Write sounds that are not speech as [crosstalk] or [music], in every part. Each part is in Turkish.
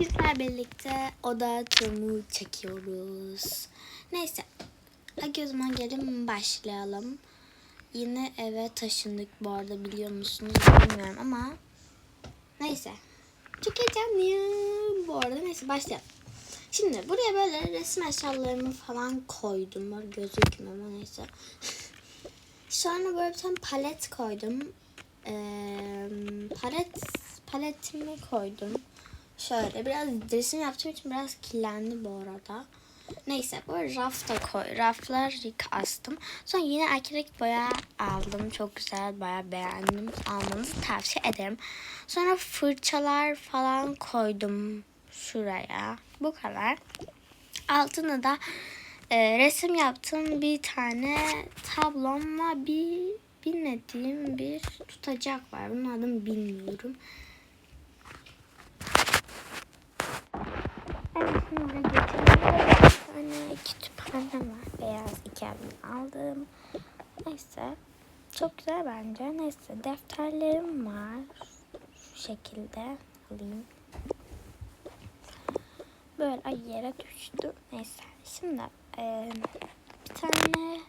bizler birlikte oda turunu çekiyoruz. Neyse. Hadi o zaman gelin başlayalım. Yine eve taşındık bu arada biliyor musunuz bilmiyorum ama neyse. Çok heyecanlıyım bu arada neyse başlayalım. Şimdi buraya böyle resim eşyalarımı falan koydum. Böyle gözükmüyor ama neyse. [laughs] Sonra böyle bir tane palet koydum. Ee, palet paletimi koydum. Şöyle biraz resim yaptığım için biraz kirlendi bu arada. Neyse bu raf da koy. Raflar astım. Sonra yine akrilik boya aldım. Çok güzel baya beğendim. Almanızı tavsiye ederim. Sonra fırçalar falan koydum şuraya. Bu kadar. Altına da e, resim yaptığım bir tane tablomla bir bilmediğim bir tutacak var. Bunun adını bilmiyorum. Oraya getirdim. Bir tane kütüphane var. Beyaz abim aldım. Neyse. Çok güzel bence. Neyse defterlerim var. Şu şekilde alayım. Böyle ay yere düştü. Neyse. Şimdi e, bir tane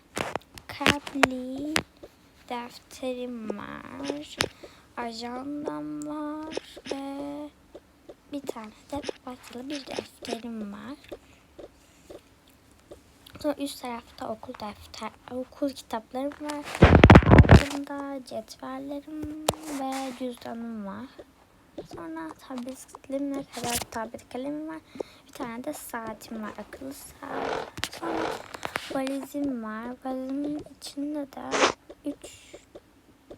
kalpli defterim var. Ajandam var ve bir tane de başlı bir defterim var. Sonra üst tarafta okul defter, okul kitaplarım var. Altında cetvellerim ve cüzdanım var. Sonra tabletimle kadar tablet kalemim var. Bir tane de saatim var. Akıllı saat. Sonra valizim var. Valizimin içinde de 3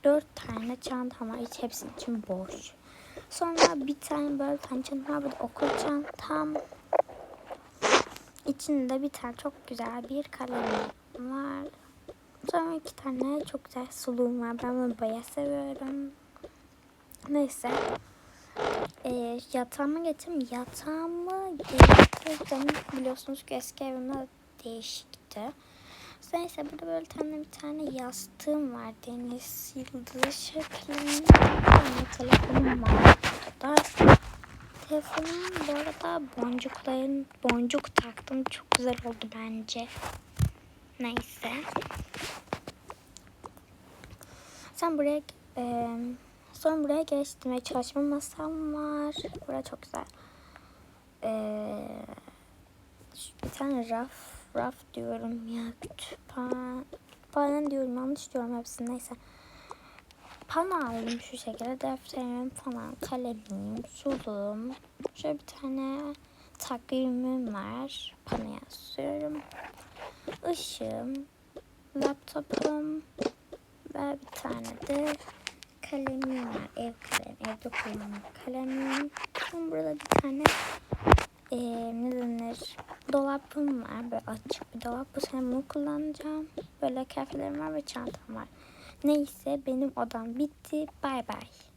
4 tane çantam var. Hiç hepsinin için boş. Sonra bir tane böyle tane çantam var. Okul çantam. İçinde bir tane çok güzel bir kalemim var. Sonra iki tane çok güzel suluğum var. Ben bunu baya seviyorum. Neyse. Ee, yatağıma geçeyim. Yatağımı getirdim. Biliyorsunuz ki eski evimde değişikti. Neyse burada böyle tane bir tane yastığım var. Deniz yıldızı şeklinde. Tane telefonum var burada. Telefonum bu arada boncukların boncuk taktım. Çok güzel oldu bence. Neyse. Sen buraya e, sonra buraya geçtim çalışma masam var. Burası çok güzel. E, bir tane raf raf diyorum ya kütüphane kütüphane diyorum yanlış diyorum hepsini neyse. Pano aldım şu şekilde defterim falan kalemim suluğum şöyle bir tane takvimim var panoya asıyorum ışığım laptopum ve bir tane de kalemim var ev kalemi evde kullanılan kalemim. Sonra burada bir tane dolabım var. Böyle açık bir dolap. Bu sene bunu kullanacağım. Böyle kafelerim var ve çantam var. Neyse benim odam bitti. Bay bay